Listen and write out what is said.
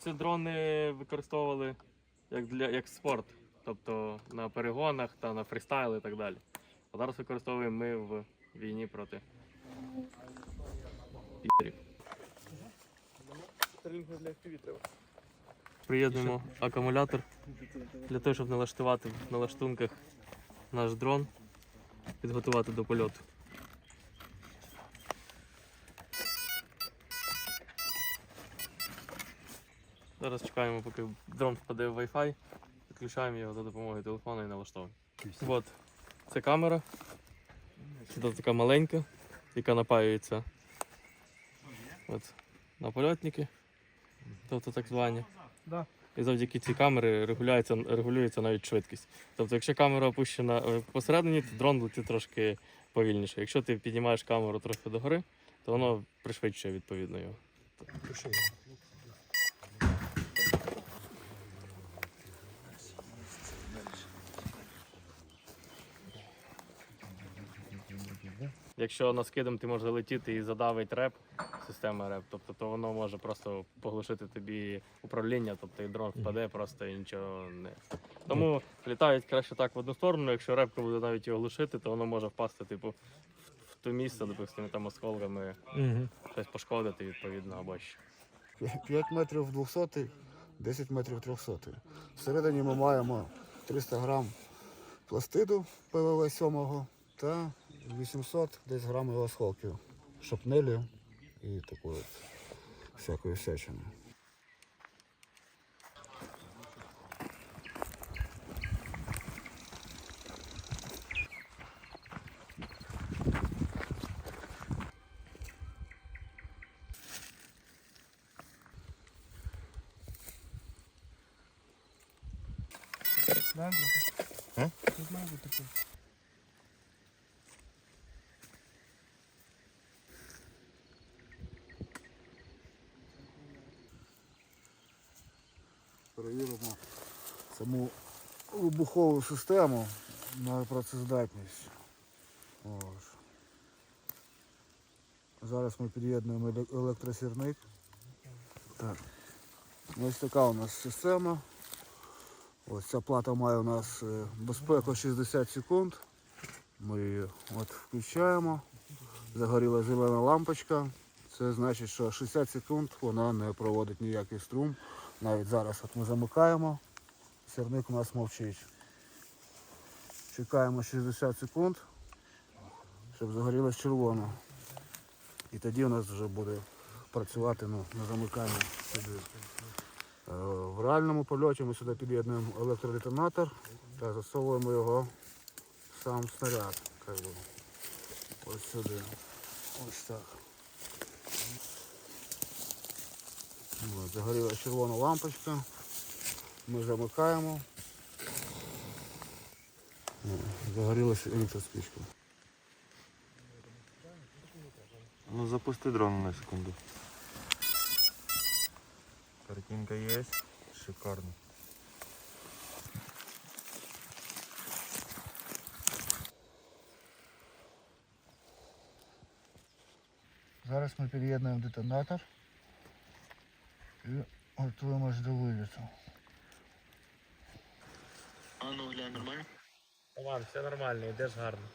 ці дрони використовували як, для, як спорт, тобто на перегонах та на фрістайл і так далі. А зараз використовуємо ми в війні проти пі***рів. Приєднуємо акумулятор для того, щоб налаштувати в налаштунках наш дрон, підготувати до польоту. Зараз чекаємо, поки дрон впаде в Wi-Fi, підключаємо його за допомогою телефону і налаштовуємо. От, це камера. Це така маленька, яка напаюється от, на польотники, тобто так звані. І завдяки цій камері регулюється, регулюється навіть швидкість. Тобто, якщо камера опущена е, посередині, то дрон летить трошки повільніше. Якщо ти піднімаєш камеру трохи догори, то воно пришвидшує відповідно його. Якщо наскидом ти можеш залетіти і задавить реп, система реп, тобто то воно може просто поглушити тобі управління, тобто і дрон впаде, просто і нічого не. Тому літають краще так в одну сторону, якщо репка буде навіть його глушити, то воно може впасти, типу, в, в то місце, допустимо, там осколками Угу. щось пошкодити відповідно або що. 5 метрів 200, 10 метрів 300. Всередині ми маємо 300 грам пластиду ПВВ 7 та 800 десь грамів осколків, шапнелі і такої от всякої всячини. Да, Андрюха? А? Тут має бути. Перевіримо саму вибухову систему на працездатність. Ось. Зараз ми під'єднуємо електросірник. Так. Ось така у нас система. Ось ця плата має у нас е, безпеку 60 секунд. Ми її от включаємо. Загоріла зелена лампочка. Це значить, що 60 секунд вона не проводить ніякий струм. Навіть зараз от ми замикаємо, сірник у нас мовчить. Чекаємо 60 секунд, щоб загорілось червоно. І тоді у нас вже буде працювати ну, на замиканні сюди. Е, В реальному польоті ми сюди під'єднуємо електродетонатор та засовуємо його сам снаряд. Ось сюди. Ось так. От, загорілась червона лампочка. Ми замикаємо. Загорілася електроспічка. Ну запусти дрон на секунду. Картинка есть. Шикарно. Зараз ми під'єднуємо детонатор і готуємось до виліту. А ну глянь, нормально? Роман, все нормально, йдеш гарно.